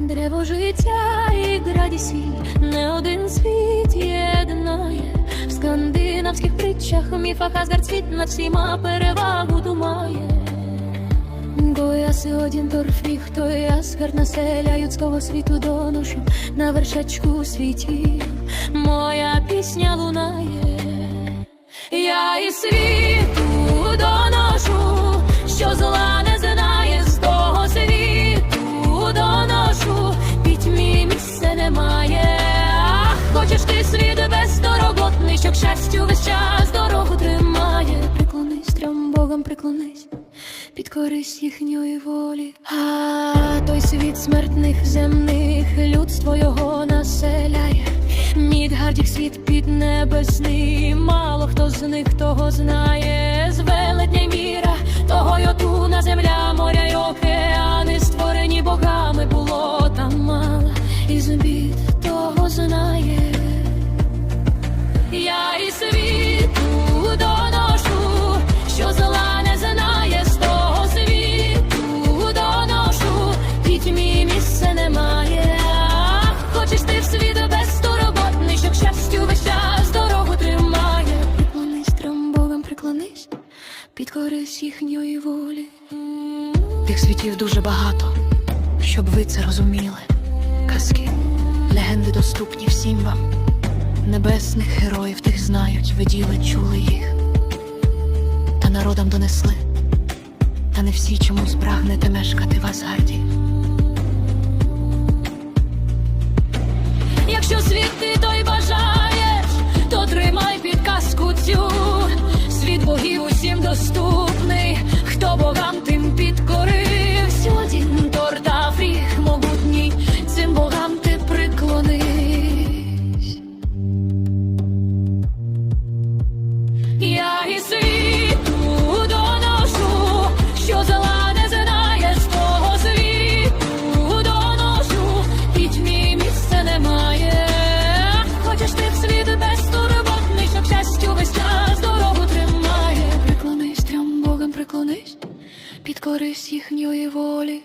Древо життя і граді не один світ єднає. В скандинавських притчах, міфах Асгард світ над всіма перевагу думає. Бо Гояси один торфіг, той Асгард населя людського світу доношу на вершечку світів. Моя пісня лунає. Я і світу що к щастю весь час дорогу тримає. Приклонись трьом богам, приклонись. Підкорись їхньої волі, а той світ смертних земних людство його населяє. Мідгардік світ піднебесний, мало хто з них того знає. З підкорись їхньої волі. Тих світів дуже багато, щоб ви це розуміли. Казки, легенди доступні всім вам. Небесних героїв тих знають, виділи, чули їх. Та народам донесли. Та не всі чомусь прагнете мешкати в Асгарді. Підкорись їхньої волі.